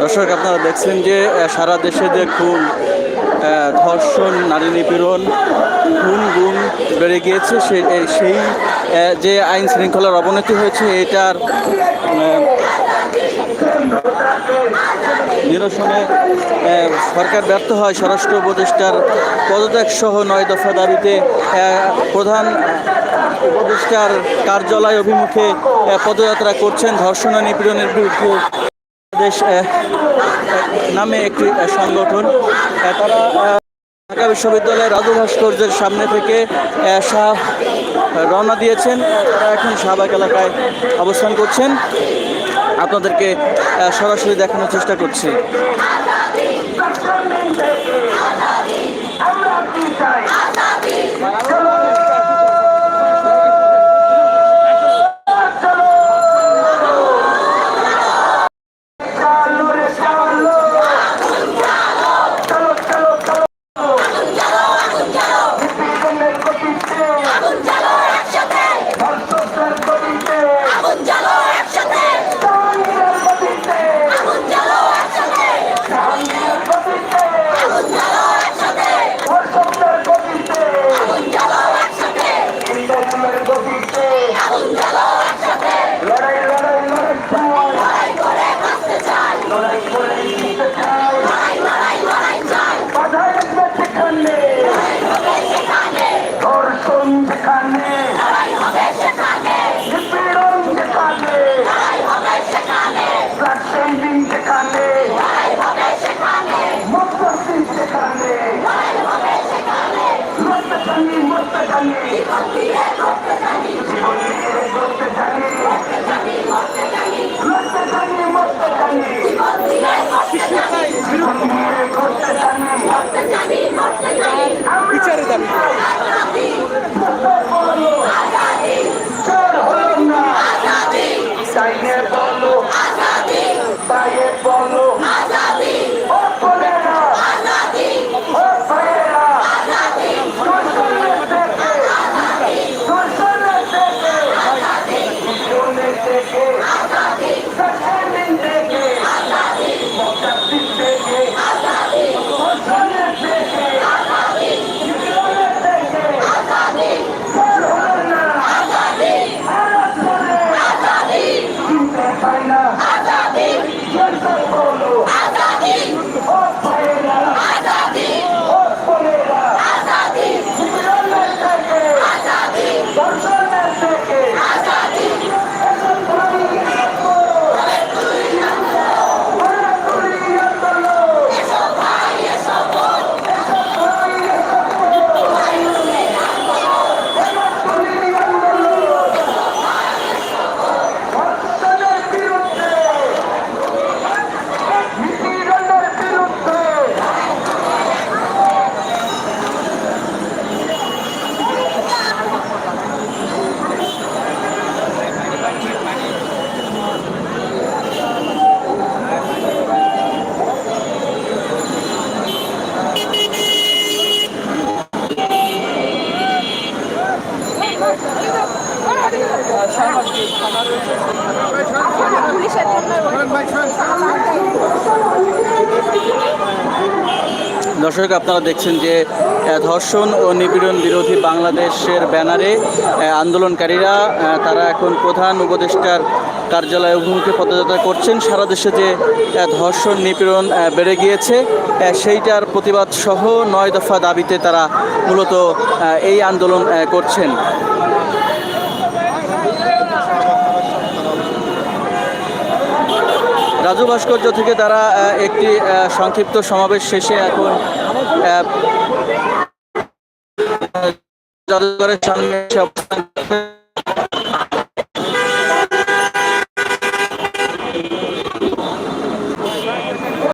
দর্শক, আপনারা দেখছেন যে সারা দেশে যে খুন ধর্ষণ, নারী নিপীড়ন, খুন গুণ বেড়ে গিয়েছে সেই যে আইন শৃঙ্খলার অবনতি হয়েছে, এটার নিরসনে সরকার ব্যর্থ হয়। স্বরাষ্ট্র উপদেষ্টার পদত্যাগ সহ নয় দফা দাবিতে প্রধান উপদেষ্টার কার্যালয় অভিমুখে পদযাত্রা করছেন। ধর্ষণ নিপীড়নের বিরুদ্ধে দেশ নামে একটি সংগঠন। তারা ঢাকা বিশ্ববিদ্যালয়ের রাজু ভাস্কর্যের সামনে থেকে শাহ রওনা দিয়েছেন। তারা এখন শাহবাগ এলাকায় অবস্থান করছেন। আপনাদেরকে সরাসরি দেখানোর চেষ্টা করছি। মধ্যস্থি যেখানে মরতে জানি জীবন দিয়ে করতে জানি দর্শক, আপনারা দেখছেন যে ধর্ষণ ও নিপীড়ন বিরোধী বাংলাদেশের ব্যানারে আন্দোলনকারীরা তারা এখন প্রধান উপদেষ্টার কার্যালয় অভিমুখে পদযাত্রা করছেন। সারা দেশে যে ধর্ষণ, নিপীড়ন বেড়ে গিয়েছে সেইটার প্রতিবাদ সহ নয় দফা দাবিতে তারা মূলত এই আন্দোলন করছেন। রাজু ভাস্কর্য থেকে তারা একটি সংক্ষিপ্ত সমাবেশ শেষে এখন জাদুঘরের সামনে।